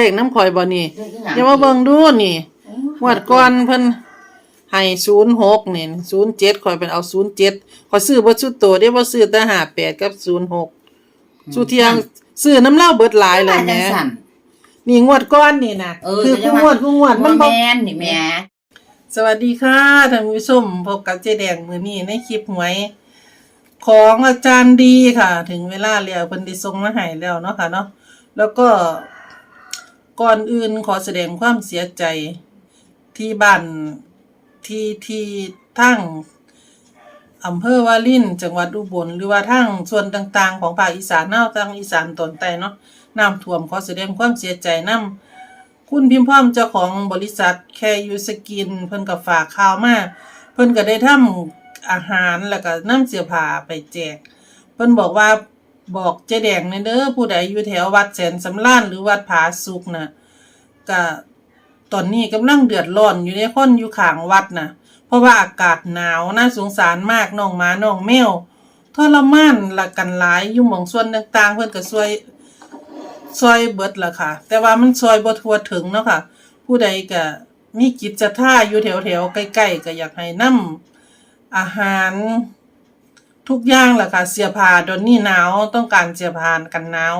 เลขน้ำข่อยบ่นี่เรื่องที่หนังอย่ามาเบิ่งดูนี่งวดก่อนเพิ่นให้06นี่07ข่อยเป็นเอา07ข่อยซื้อบ่ชุดโตเด้บ่ซื้อแต่58กับ06สุเที่ยงซื้อน้ำเหล้าเบิดหลายแล้วจัแหม่งสั่นนี่งวดก่อนนี่นะเออคือจะผู้งวดผู้งวดมัมันนบ่บ่ แม่นนี่แหม่สวัสดีค่ะท่านผู้ชมพบกับเจ๊แดงมื้อนี้ในคลิปหวย ของอาจารย์ดีค่ะ ถึงเวลาแล้วเพิ่นได้ส่งมาให้แล้วเนาะค่ะเนาะแล้วก็ ก่อนอื่นขอแสดงความเสียใจที่บ้านที่ที่ทั้งอำเภอวาลินจังหวัดอุบลหรือว่าทั้งส่วนต่างๆ ของภาคอีสานเน่าทางอีสานตอนใต้เนาะน้ำท่วมขอแสดงความเสียใจนํคุณพิมพ์พร้อมเจ้าของบริษัทแคยูสกิน เพิ่นก็ฝากข่าวมาเพิ่นก็ได้ทำอาหารแล้วก็น้ำเสื้อผ้าไปแจก เพิ่นบอกว่า บอกเจ๊แดงในเด้อผู้ใดอยู่แถววัดแสนสำราญหรือวัดผาสุกน่ะก็ตอนนี้กำลังเดือดร้อนอยู่ในคนอยู่ขางวัดน่ะเพราะว่าอากาศหนาวน่าสงสารมากน้องหมาน้องแมวทรมานละกันหลายอยู่หมองส่วนต่างๆ เพิ่อนก็ช่วยซอยเบิดละค่ะ แต่ว่ามันซอยบ่ทั่วถึงเนาะค่ะ ผู้ใดก็มีกิจจะท่าอยู่แถวๆใกล้ๆก็อยากให้นำอาหาร ทุกอย่างแหละค่ะ เสื้อผ้าตอนนี้หนาวต้องการเสื้อผ้ากันหนาว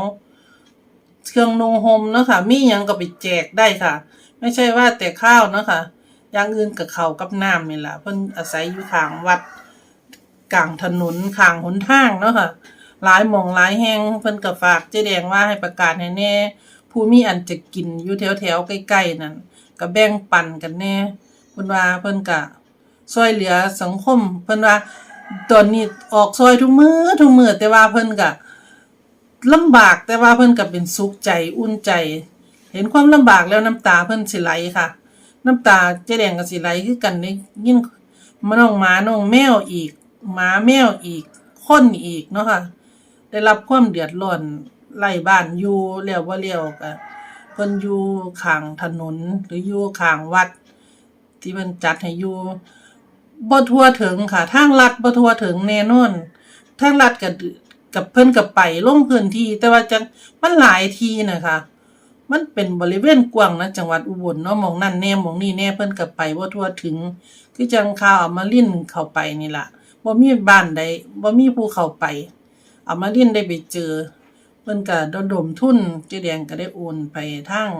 เครื่องนุ่งห่มเนาะค่ะมียังก็ไปแจกได้ค่ะ ไม่ใช่ว่าแต่ข้าวเนาะค่ะอย่างอื่นกับเขากับน้ำนี่แหละเพิ่นอาศัยอยู่ข้างวัดกลางถนนข้างหนทางเนาะค่ะหลายหมองหลายแห่งเพิ่นก็ฝากเจ๊แดงว่าให้ประกาศแน่ๆผู้มีอันจะกินอยู่แถวๆใกล้ๆนั่นก็แบ่งปันกันแน่เพิ่นว่าเพิ่นก็ช่วยเหลือสังคมเพิ่นว่า ตอนนี้ออกซอยทุกมือทุกมือแต่ว่าเพิ่นก็ลำบากแต่ว่าเพิ่นก็เป็นสุขใจอุ่นใจ เห็นความลำบากแล้วน้ำตาเพิ่นสิไหลค่ะ น้ำตาเจ๊แดงก็สิไหลคือกันได้ยินมาน้องหมาน้องแมวอีกหมาแมวอีกคนอีกเนาะค่ะ ได้รับความเดือดร้อนไล่บ้านอยู่แล้วว่าเลี้ยวก็เพิ่นอยู่ข้างถนนหรืออยู่ข้างวัด ที่เพิ่นจัดให้อยู่ บ่ทั่วถึงค่ะทางลัดบ่ทั่วถึงแน่นอนทางลัดก็กับเพิ่นก็ไปลงพื้นที่ แต่ว่าจังมันหลายที่นะคะมันเป็นบริเวณกว้างนะจังหวัดอุบลเนาะมองนั่นแน่มองนี่แน่เพิ่นก็ไปบ่ทั่วถึง คือจังข่าวเอามาลิ้นเข้าไปนี่ล่ะบ่มีบ้านใดบ่มีผู้เข้าไปเอามาเรียนได้ไปเจอ เพิ่นก็ระดมทุนเจ๊แดงก็ได้โอนไปทาง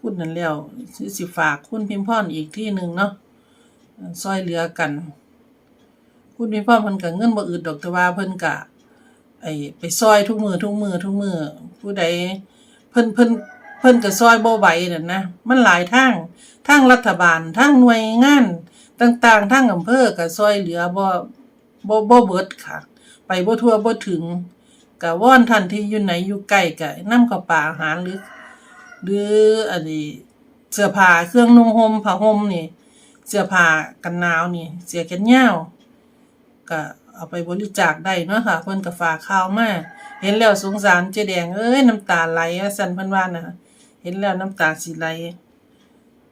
คุณนั่นแล้วสิสิฝากคุณพิมพ์พรอีกที่หนึ่งเนาะ ซอยเหลือกัน คุณพิมพ์พรเพิ่นก็เงินบ่อึดดอกแต่ว่าเพิ่นก็ไอ้ไปซอยทุกมือทุกมือทุกมือผู้ใดเพิ่นเพิ่นเพิ่นก็ซอยบ่ไหวนั่นนะมันหลายทางทางรัฐบาลทางหน่วยงานต่างๆทางอำเภอก็ซอยเหลือบ่บ่บ่เบิดค่ะ ไปบ่ทั่วบ่ถึงก็ว่อนท่านที่อยู่ไหนอยู่ใกล้ก็นำเข้าวปลาอาหารหรือหรืออันนี้เสื้อผ้าเครื่องนุ่งห่มผ้าห่มนี่ เสื้อผ้ากันหนาวนี่เสื้อแขนยาวก็เอาไปบริจาคได้เนาะค่ะ เพิ่นก็ฝากข่าวมาเห็นแล้วสงสารเจ๊แดงเอ้ยน้ำตาไหลว่าซั่นเพิ่นว่าน่ะ เห็นแล้วน้ำตาสิไหล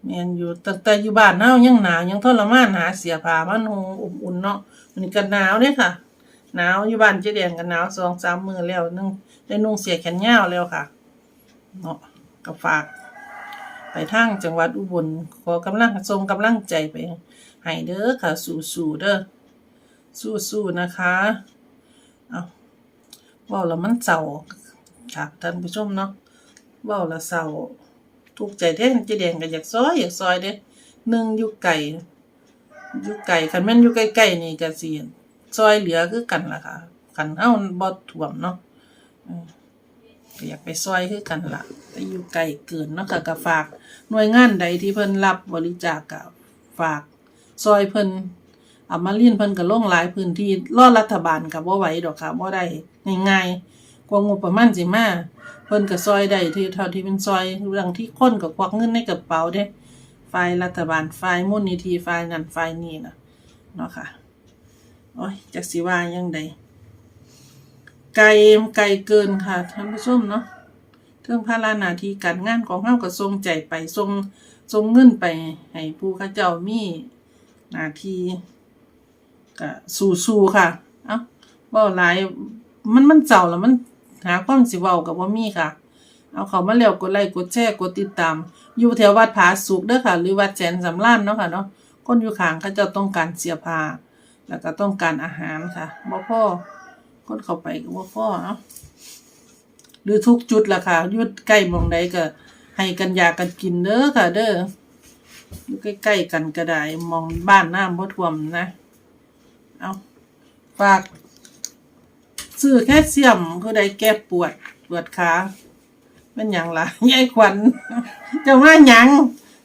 แม่นอยู่ตั้งแต่อยู่บ้านเฮายังหนาวยังทรมานหาเสื้อผ้ามันหงอบอุ่นเนาะมันนี้ก็หนาวเด้ค่ะ หนาวอยู่บ้านเจ๊แดงก็หนาวสองสามมือแล้วนึงได้นุ่งเสียแขนยาวแล้วค่ะเนาะก็ฝาก ไปทางจังหวัดอุบลขอกำลังส่งกำลังใจไปให้เด้อค่ะ สู้ๆเด้อสู้ๆนะคะเอาว้าแล้วมันเศร้าค่ะท่านผู้ชมเนาะว้าแล้วเศร้าทุกใจแท้เจ๊แดงก็อยากซอยอยากซอยเด้หนึ่งอยู่ไกลอยู่ไกลคันแม่นอยู่ใกล้ๆนี่ก็สิซอยเหลือคือกันล่ะค่ะกันเฮาบ่ท่วมเนาะ อยากไปซอยคือกันล่ะแต่อยู่ไกลเกินเนาะค่ะก็ฝากหน่วยงานใดที่เพิ่นรับบริจาคก็ฝากซอยเพิ่นอามาลินเพิ่นก็ลงหลายพื้นที่รอรัฐบาลก็บ่ไหวดอกค่ะบ่ได้ง่ายๆกว่างบประมาณสิมาเพิ่นก็ซอยได้ที่เท่าที่เป็นซอยเรื่องที่คนก็ควักเงินในกระเป๋าเด้ฝ่ายรัฐบาลฝ่ายมูลนิธิฝ่ายนั้นฝ่ายนี้นะเนาะค่ะโอ้ยจักสิว่ายังได ไกลไกลเกินค่ะท่านผู้ชมเนาะเรื่องภาระหน้าทีการงานของเฮาก็ส่งใจไปส่งส่งเงินไปให้ผู้เขาเจ้ามีนาทีก็สู้ๆค่ะ เอ้าว้าหลายมันมันเจ้าแล้วมันหาความสิเว้าก็บ่มีค่ะ เอาเขามาแล้วกดไลค์กดแชร์กดติดตาม อยู่แถววัดผาสุกเด้อค่ะ หรือวัดแสนสำรานเนาะค่ะเนาะคนอยู่ข้างเขาเจะต้องการเสียผ้าแล้วก็ต้องการอาหารค่ะบ่พ่อ คนเข้าไปก็บ่พอเนาะหรือทุกจุดล่ะค่ะยู่ใกล้มองใดก็ ให้กันยากันกินเด้อค่ะ เด้ออยู่ใกล้ๆกันก็ได้มองบ้านน้ำบ่ท่วมนะ เอาฝากซื้อแค่เสียมคือได้แก้ปวดปวดขาเป็นหยังล่ะยายขวัญเจ้ามาหยัง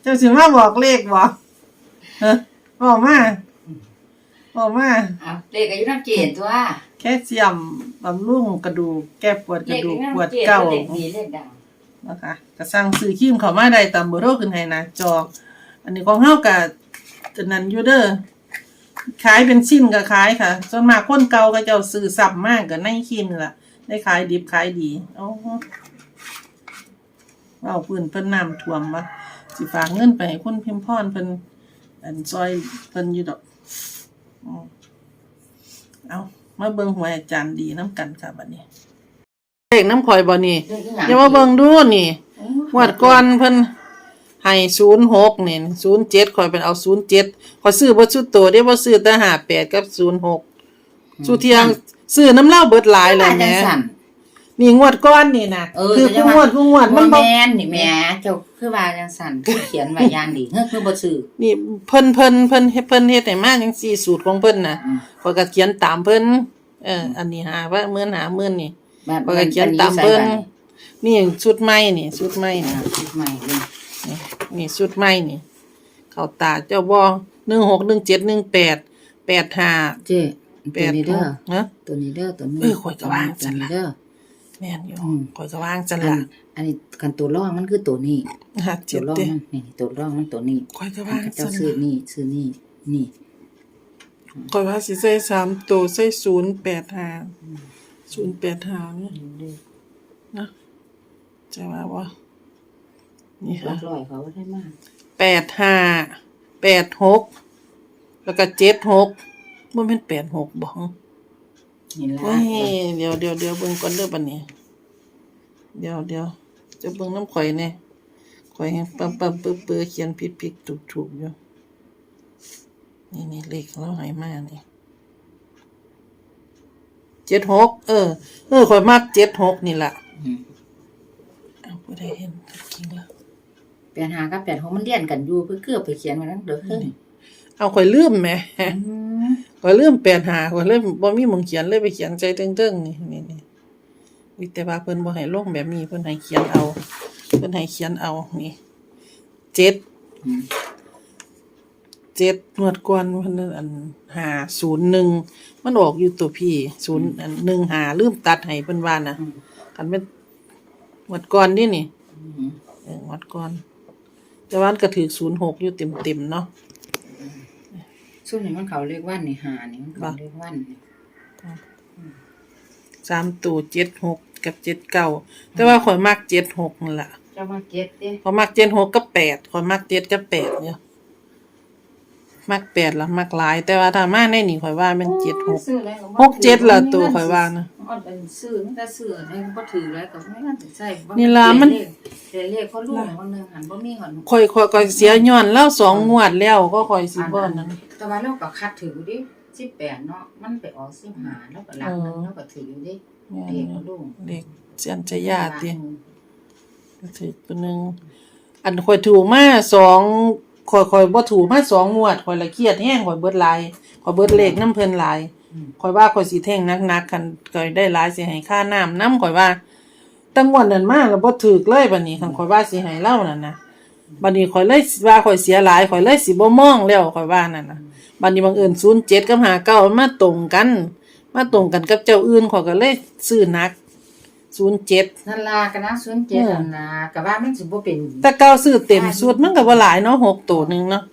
เจ้าสิมาบอกเลขบ่เฮ้บอกมา บอกมาเอาเลขอายุน้ำเจนตัวแค่เสียมบำรุงกระดูกแก้ปวดกเลระขดูอากยุปวดน้ำเจนเก่า เลขดีเลขดังนะคะก็สั่งซื้อครีมเข้ามาได้ตามเบอร์โทรขึ้นให้หนะจอ อันนี้ของเฮาก็จะนั้นอยู่เด้อขายเป็นชิ้นก็ขายค่ะ ส่วนมากคนเก่าก็เจ้าซื้อสับมากก็ในครีมนี่ล่ะ ได้ขายดิบขายดีเอ้าว้าวเพิ่นเพิ่นน้ำท่วมบ่สิฝากเงินไปให้คุณพิมพรเพิ่นอันซอยเพิ่นอยู่ดอกอืม เอามาเบิ่งหวยอาจารย์ดีน้ำกันค่ะบัดนี้เลขน้ำข่อยบ่นี่เลขอีหยังอย่ามาเบิ่งดูนี่โอ้งวดก่อนเพิ่นให้ศูนย์หกนี่ศูนย์เจ็ดข่อยเป็นเอาศูนย์เจ็ดข่อยซื้อบ่ชุดโตได้บ่ซื้อแต่ห้าแปดกับศูนย์หกสุเทียงซื้อน้ำเหล้าเบิดหลายแล้วแหจัม่งสั่ นนี่งวดก่อนนี่นะเออคือจะผู้ว่างวดผู้งวดมัมันนบ่บ่แม่นนี่แหม่เจ้าคือว่าจังสั่นคือเขียนไว้อย่างดีเฮ้ยคือบ่ซื้อนี่เพิ่นเพิ่นเพิ่นเฮ็ดเพิ่นเฮ็ดให้มาจังซี่สูตรของเพิ่นน่ะอืมข่อยก็เขียนตามเพิ่นเอออันนี้หาว่าหมื่นหาหมื่นนี่แบบข่อยก็เขียนตามเพิ่น นี่ชุดใหม่นี่ชุดใหม่อ่านี่ คิดใหม่เลยนี่นี่ชุดใหม่นี่ เข้าตาเจ้าบ่161718 85เจ้ตัวนี้เด้อฮะตัวนี้เด้อตัวนี้เออข้อยก็ว่าจังล่ะ ตัวนี้เด้อ แม่นอยู่อืมข่อยก็วางจังอันล่ะอันนี้กันตัวร่องมันคือตัวนี้หาตัเจ็วบร่องเด้มันนี่ตัวร่องมันตัวนี้ข่อยก็มัวานงก็จัเจ้างซื้อล่ะนี่ซื้อนี่นี่ข่อยว่าสิใส่สามตัวใส่085 085นี่นะจะว่าบ่นี่หลัค่ะกร้อยเขาได้มากแปดห้าแปดหกแล้วก็เจ็ดหกมันเป็นแปดหกบ่ฮะ นี่ละเฮ้ยเดี๋ยวเดี๋ยวเดี๋ยวเบิ่งก่อนเด้อบัดนี้ เดี๋ยวเดี๋ยวจะเบิ่งน้ำข่อยแน่ข่อยยังปั๊มปั๊มปื้อปื้อเขียนผิดผิดถูกถูกอยู่นี่นี่เลขเราใหายมานี่เจ็ดหกเออ เออข่อยมากเจ็ดหกนี่ล่ะอืมเอาบ่ได้เห็นจริงแล้วแปดหากับแปดหกมันเรียนกันอยู่เพื่อเกือบไปเขียนไว้นั่นเด้อเฮ้ยเอาข่อยลืมแหม อืมข่อยลืมแปดหาข่อยเลยบ่มีหมองเขียนเลยไปเขียนใจเติ้งๆนี่นี่นี่วิแต่ว่าเพิ่นบ่ให้ลงแบบนี้เพิ่นให้เขียนเอา เพิ่นให้เขียนเอานี่เจ็ดอืมเจ็ดงวดก่อนเพิ่นอันหาศูนย์หนึ่งมันออกอยู่ตัวพี่ศูนย์อันหนึ่งหาลืมตัดให้เพิ่นว่านะอืมคันเป็นงวดก่อนนี่นี่อืมเอองวดก่อนแต่ว่ามันก็ถือศูนย์หกอยู่เต็มๆเนาะ ช่วงนี้มันเขาเรียกวันนี่หานี่มันเขาบ่เรียกวันนี่สามตัวเจ็ดหกกับเจ็ดเก้าแต่ว่าข่อยมักเจ็ดหกนั่นล่ะเจ้ามาเก็ตเด้ขอยมักเจ็ดหกกับแปดขอยมักเจ็ดกับแปดเนี่ยมักแปดละมักหลาย แต่ว่าถ้ามาในนี่ข่อยว่ามันเจ็ดหกซื้ออะไรก็บ่หกเจ็ดละตัวข่อยว่านะ อ๋อเป็นซื้อมันก็ซื้ออะไรก็บ่ถืออะไรก็ไม่งั้นสิใช้บ่นี่ล่ะมันเรียเลขเขาลูกคนหนึงหันบ่มีหันข่อยข่อยข่อยเสียย้อนแล้วสองงวดแล้วก็ข่อยสิบ่นั่นแต่ว่าเราก็คัดถือดิ18เนาะมันไปออก15แล้วก็หลังนึงแล้วก็ถือดิเลขเขาลูกเด็กเสียนใจญาติติถือตัวหนึงอันข่อยถูกมาสองข่อยข่อยบ่ถูกมาสองงวดข่อยละเครียดแฮงข่อยเบิดหลายข่อยเบิดเลขน้ำเพิ่นหลาย อืมข่อยว่าข่อยสิแท่งนักๆคันข่อยได้หลายสิให้ค่าน้ำน้ำข่อยว่า ตั้งวันนั้นมาแล้วบ่ถูกเลยบัดนี้คันข่อยว่าสิให้เล่านั่นนะบัดนี้ข่อยเลยว่าข่อยเสียหลายข่อยเลยสิบ่มองแล้วข่อยว่านั่นน่ะบัดนี้บังเอิญ07กับ59มันมาตรงกัน มาตรงกันกับเจ้าอื่นข่อยก็เลยซื้อหนัก07นั่นล่ะก็นะ07นั่นล่ะก็ว่ามันสิบ่เป็นแต่เก้าซื้อเต็มสุดมันก็บ่หลายเนาะ6ตัวหนึงเนาะ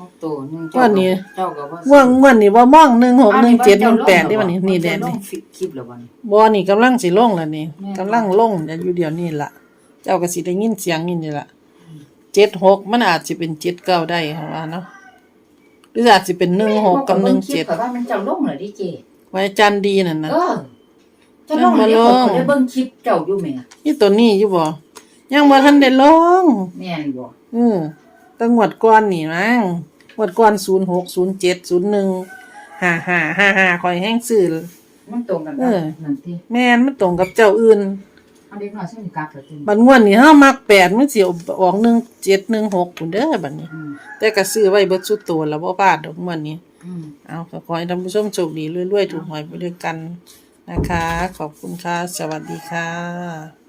หกตัวหนึงว่านี่เจ้าก็บ่ง่วงง่วนนี่บ่มอง1617 18นี่บัดนี้นี่แดนลนี่งคลิปแล้วบ่นี่บ่นี่กำลังสิลงแล้วนี่แม่นกำลังลงอยู่เดี๋ยวนี้ล่ะ เจ้าก็สิได้ยินเสียงนี่นี่ล่ะ76มันอาจสิเป็น79ได้ค่ะว่าเนาะหรืออาจสิเป็น16กับคลิป17ก็ว่ามันเจ้าลงเหรอดิเจไว้อาจันดีนั่นน่ะเออเจ้าลงเหรอดิลงคนได้เบิ่งคลิปเจ้าอยู่แหม่นี่ตัวนี้อยู่บ่ยังบ่ทันได้ลง แม่นบ่ เออตั้งงวดก่อนนี่มั้งง วดก่อน06 07 01 55 55ข่อยแห้งซื้อ มันตรงกันเอกับอ นั่นติแม่นมันตรงกับเจ้าอื่น เอาเด็กน้อยซึ่งกลับแล้วติบัดงวดนี้เฮามัก8มันสิออก1716พุ่นเด้อบัดนี้ อืมแต่ก็ซื้อไว้เบิดสุดตัวแล้วบ่พลาดดอกงวดนี้ อืม เอาก็ขอให้ท่านผู้ชมโชคดีรวยๆ ถูกหวยไปด้วยกันนะคะ ขอบคุณค่ะ สวัสดีค่ะ